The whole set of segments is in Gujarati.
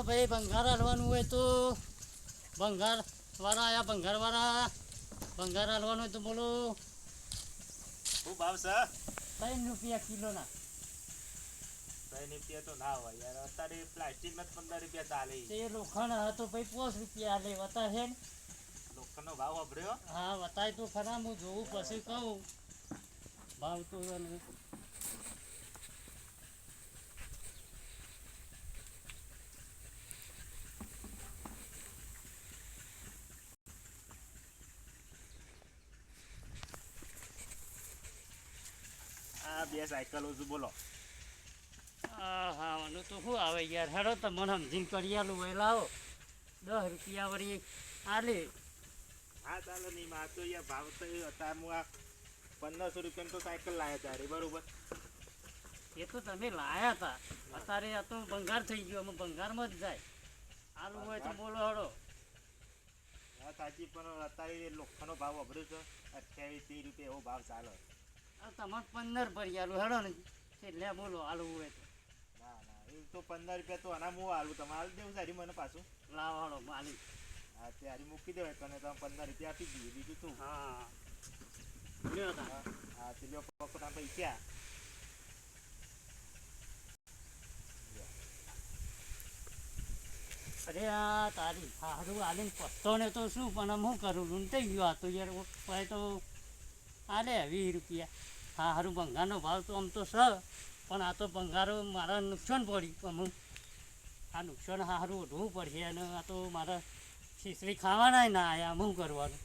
ને ભાઈ ભંગાર હાલવાનું હોય તો ભંગાર વાળા આયા ભંગાર વાળા. ભંગાર હાલવાનું હોય તો બોલો. શું ભાવ છે? ત્રણ રૂપિયા કિલોના. ત્રણ રૂપિયા તો ના હોય યાર. અત્યારે પ્લાસ્ટિક ના પંદર રૂપિયા ચાલે. તે લોખંડ હતો ભાઈ પાંચ રૂપિયા હાલે. વતા છે ને? લોખંડનો ભાવ વાપર્યો હા વતાય તો ખરા હું જોઉં પછી કહું. ભાવ તો બે સાયકલો છું બોલો. હા તો શું આવે યાર? હેડો તો મને સમજીને કરિયાલું હોય લાવો દસ રૂપિયા વળી આલે. હા ચાલો નહીં માં તો યાર ભાવ તો એ અત્યારે હું આ પંદરસો રૂપિયાની તો સાયકલ લાવ્યા તારે બરોબર? એ તો તમે લાયા હતા. અત્યારે આ તો ભંગાર થઈ ગયો અમે ભંગારમાં જ જાય. આલુ હોય તો બોલો હડો. હા સાચી પણ અત્યારે લોખંડનો ભાવ અભર્યો છે. અઠ્યાવીસ ત્રીસ રૂપિયા એવો ભાવ ચાલે. તમારે પંદર ભરી આલુ હેડો ને. એટલે બોલો આલુ હોય તો ના ના એ તો પંદર રૂપિયા તો આના હું આલું તમારે દેવું સારી મને પાછું. લાવો હડો માલિક હા ત્યારે મૂકી દેવાય તને તમે પંદર રૂપિયા આપી દઈએ બીજું શું? હા. હા તે લ્યો પકડના પૈસા અરે આ તારી હારું આલીને પત્તો ને તો શું પણ હું કરું? લૂંટાઈ ગયો આ તો યાર તો આલે વીસ રૂપિયા. હા, હારું, ભંગારનો ભાવ તો આમ તો સ પણ આ તો ભંગારો મારા નુકસાન પડ્યું અમુક આ નુકસાન સારું વધવું પડશે અને આ તો મારા ખીચડી ખાવાના ના આયા અમુક કરવાનું?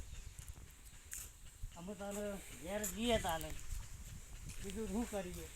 અમે તાને ઘેર જઈએ તાને બીજું શું કરીએ?